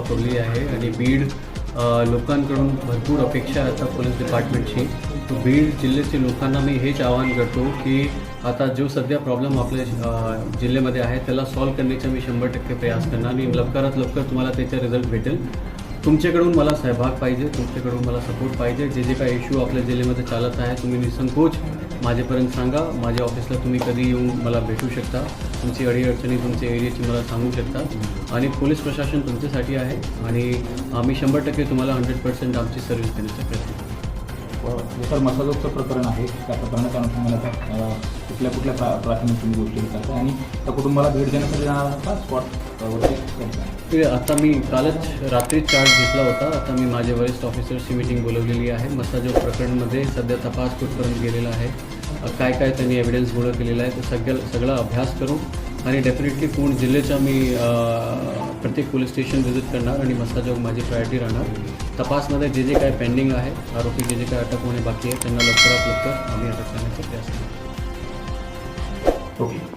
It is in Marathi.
खपवली आहे आणि बीड लोकांकडून भरपूर अपेक्षा आता पोलीस डिपार्टमेंटची. बीड जिल्ह्याच्या लोकांना मी हेच आवाहन करतो की आता जो सध्या प्रॉब्लेम आपल्या जिल्ह्यामध्ये आहे त्याला सॉल्व्ह करण्याचा मी शंभर टक्के प्रयास करणार आणि लवकरात लवकर तुम्हाला त्याचा रिझल्ट भेटेल. तुमच्याकडून मला सहभाग पाहिजे तुमच्याकडून मला सपोर्ट पाहिजे. जे जे काही इश्यू आपल्या जिल्ह्यामध्ये चालत आहे तुम्ही निसंकोच माझ्यापर्यंत सांगा. माझ्या ऑफिसला तुम्ही कधी येऊन मला भेटू शकता. तुमची अडीअडचणी तुमच्या एरियाची मला सांगू शकता. आणि पोलीस प्रशासन तुमच्यासाठी आहे. आणि आम्ही शंभर टक्के तुम्हाला हंड्रेड पर्सेंट आमची सर्व्हिस देण्याचा प्रयत्न करू. सर मसाजोगचं प्रकरण आहे. त्या प्रकरणाच्या अनुषंगाने कुठल्या कुठल्या प्रा प्राथमिक तुम्ही गोष्टी करता आणि त्या कुटुंबाला भेट देण्यासाठी जाणार का? स्पॉट ते आता मी कालच रात्री चार्ज घेतला होता. आता मी माझ्या वरिष्ठ ऑफिसर्सची मीटिंग बोलवलेली आहे. मसाजो प्रकरणमध्ये सध्या तपास कुठपर्यंत गेलेला आहे काय काय त्यांनी एव्हिडन्स गोळा केलेला आहे ते सगळं सगळा अभ्यास करू. आणि डेफिनेटली पूर्ण जिल्ह्याच्या मी प्रत्येक पोलीस स्टेशन व्हिजिट करणार आणि मसाजो माझी प्रायोरिटी राहणार. तपासमध्ये जे जे काय पेंडिंग आहे आरोपी जे जे काय अटक होणे बाकी आहे त्यांना लवकरात लवकर आम्ही अटक करण्याचा प्रयास करू. ओके.